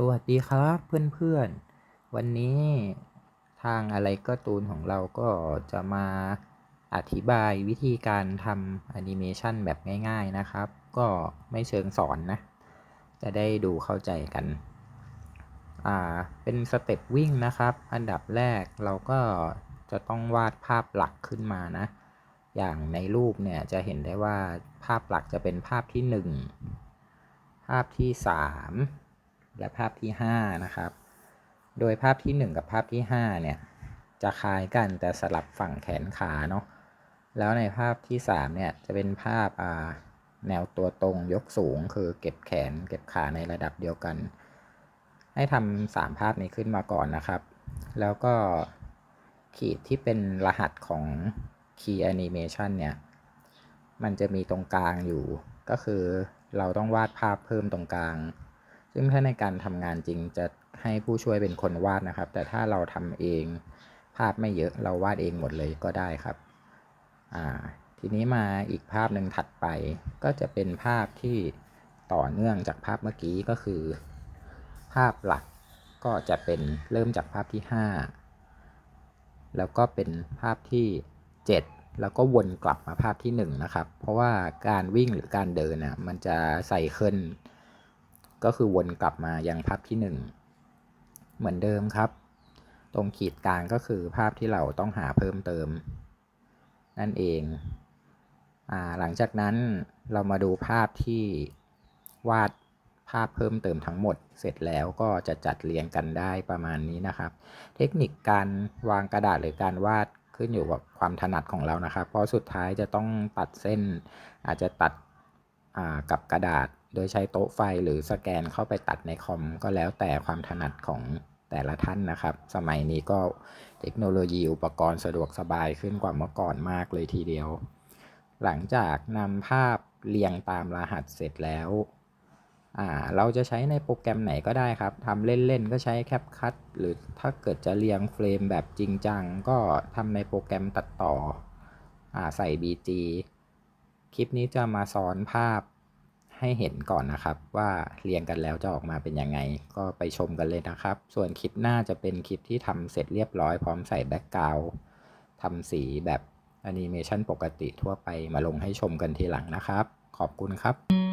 สวัสดีครับเพื่อนๆ วันนี้ทางอะไรก็ตูนของเราก็จะมาอธิบายวิธีการทำแอนิเมชันแบบง่ายๆนะครับ ก็ไม่เชิงสอนนะ จะได้ดูเข้าใจกัน อ่า เป็นสเต็ปวิ่งนะครับ อันดับแรกเราก็จะต้องวาดภาพหลักขึ้นมานะ อย่างในรูปเนี่ยจะเห็นได้ว่าภาพหลักจะเป็นภาพที่ 1 ภาพที่ 3 และภาพที่ 5 นะครับ โดยภาพที่ 1 กับภาพที่ 5 เนี่ย จะคล้ายกันแต่สลับฝั่งแขนขาเนาะ แล้วในภาพที่ 3 เนี่ย จะเป็นภาพอ่าแนวตัวตรงยกสูง คือเก็บแขนเก็บขาในระดับเดียวกัน ให้ทำสามภาพนี้ขึ้นมาก่อนนะครับ แล้วก็ขีดที่เป็นรหัสของ Key Animation เนี่ย มันจะมีตรงกลางอยู่ ก็คือเราต้องวาดภาพเพิ่มตรงกลาง ซึ่งถ้าในการทำงานจริงจะให้ผู้ช่วยเป็นคนวาดนะครับ แต่ถ้าเราทำเองภาพไม่เยอะเราวาดเองหมดเลยก็ได้ครับอ่าทีนี้มาอีกภาพหนึ่งถัดไป ก็จะเป็นภาพที่ต่อเนื่องจากภาพเมื่อกี้ก็คือ ภาพหลักก็จะเป็นเริ่มจากภาพที่ 5 แล้วก็เป็นภาพที่ 7 แล้วก็วนกลับมาภาพที่ 1 นะครับ เพราะว่าการวิ่งหรือการเดินน่ะมันจะใส่เคิล ก็คือวนกลับมายังภาพที่ 1 เหมือนเดิมครับ ตรงขีดกลางก็คือภาพที่เราต้องหาเพิ่มเติม นั่นเองอหลังจากนั้นเรามาดูภาพที่วาดภาพเพิ่มเติมทั้งหมด เสร็จแล้วก็จะจัดเรียงกันได้ประมาณนี้นะครับ เทคนิคการวางกระดาษหรือการวาดขึ้นอยู่กับความถนัดของเรานะครับ เพราะสุดท้ายจะต้องตัดเส้นอาจจะตัด กับกระดาษ โดยใช้โต๊ะไฟหรือสแกนเข้าไปตัดในคอม ก็แล้วแต่ความถนัดของแต่ละท่านนะครับ สมัยนี้ก็เทคโนโลยีอุปกรณ์สะดวกสบายขึ้นกว่าเมื่อก่อนมากเลยทีเดียว หลังจากนำภาพเรียงตามรหัสเสร็จแล้วเราจะใช้ในโปรแกรมไหนก็ได้ครับทำเล่นๆก็ใช้แคปคัตหรือถ้าเกิดจะเรียงเฟรมแบบจริงจัง ก็ทำในโปรแกรมตัดต่ออใส่ BG คลิปนี้จะมาสอนภาพให้เห็นก่อนนะครับ ว่าเรียงกันแล้วจะออกมาเป็นยังไง ก็ไปชมกันเลยนะครับ ส่วนคลิปหน้าจะเป็นคลิปที่ทำเสร็จเรียบร้อยพร้อมใส่แบ็กกราวด์ทำสีแบบแอนิเมชันปกติทั่วไปมาลงให้ชมกันทีหลังนะครับ ขอบคุณครับ